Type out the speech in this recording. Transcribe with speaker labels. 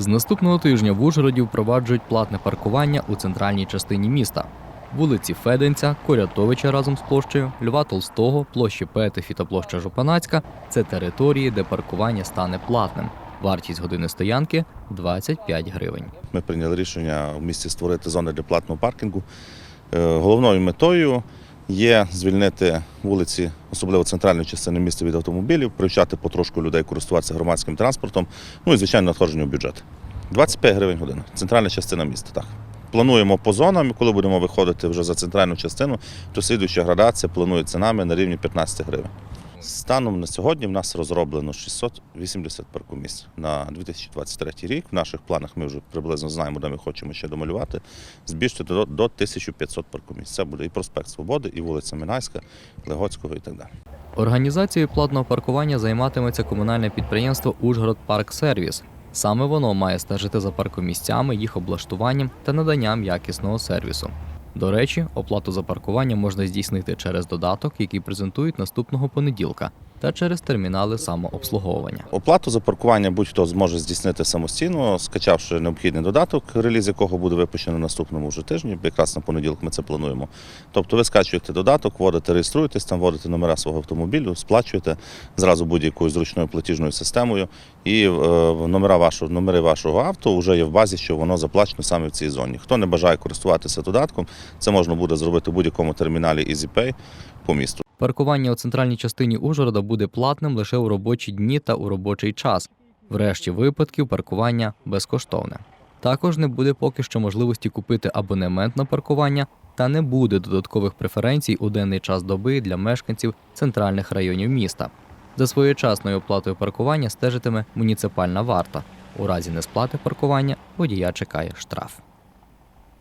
Speaker 1: З наступного тижня в Ужгороді впроваджують платне паркування у центральній частині міста. Вулиці Феденця, Корятовича разом з площею, Льва Толстого, площі Петефі та площа Жупанацька це території, де паркування стане платним. Вартість години стоянки 25 гривень.
Speaker 2: Ми прийняли рішення в місті створити зони для платного паркінгу. Е, Головною метою є звільнити вулиці, особливо центральної частини міста від автомобілів, привчати потрошку людей користуватися громадським транспортом, ну і звичайно надходження в бюджет. 25 гривень година. Центральна частина міста. Так. Плануємо по зонам, коли будемо виходити вже за центральну частину, то слідуюча градація планується нами на рівні 15 гривень. Станом на сьогодні в нас розроблено 680 паркомісць на 2023 рік. В наших планах ми вже приблизно знаємо, де ми хочемо ще домалювати. Збільшити до, до 1500 паркомісць. Це буде і проспект Свободи, і вулиця Минайська, Легоцького і так далі.
Speaker 1: Організацією платного паркування займатиметься комунальне підприємство Ужгород Парк Сервіс. Саме воно має стежити за паркомісцями, їх облаштуванням та наданням якісного сервісу. До речі, оплату за паркування можна здійснити через додаток, який презентують наступного понеділка, та через термінали самообслуговування.
Speaker 2: Оплату за паркування будь-хто зможе здійснити самостійно, скачавши необхідний додаток, реліз якого буде випущено наступному вже тижні. Якраз на понеділок ми це плануємо. Тобто ви скачуєте додаток, вводите, реєструєтесь, там вводите номера свого автомобілю, сплачуєте зразу будь-якою зручною платіжною системою, і е, номера вашого, номери вашого авто вже є в базі, що воно заплачено саме в цій зоні. Хто не бажає користуватися додатком, це можна буде зробити в будь-якому терміналі EasyPay по місту.
Speaker 1: Паркування у центральній частині Ужгорода буде платним лише у робочі дні та у робочий час. В решті випадків паркування безкоштовне. Також не буде поки що можливості купити абонемент на паркування та не буде додаткових преференцій у денний час доби для мешканців центральних районів міста. За своєчасною оплатою паркування стежитиме муніципальна варта. У разі несплати паркування водія чекає штраф.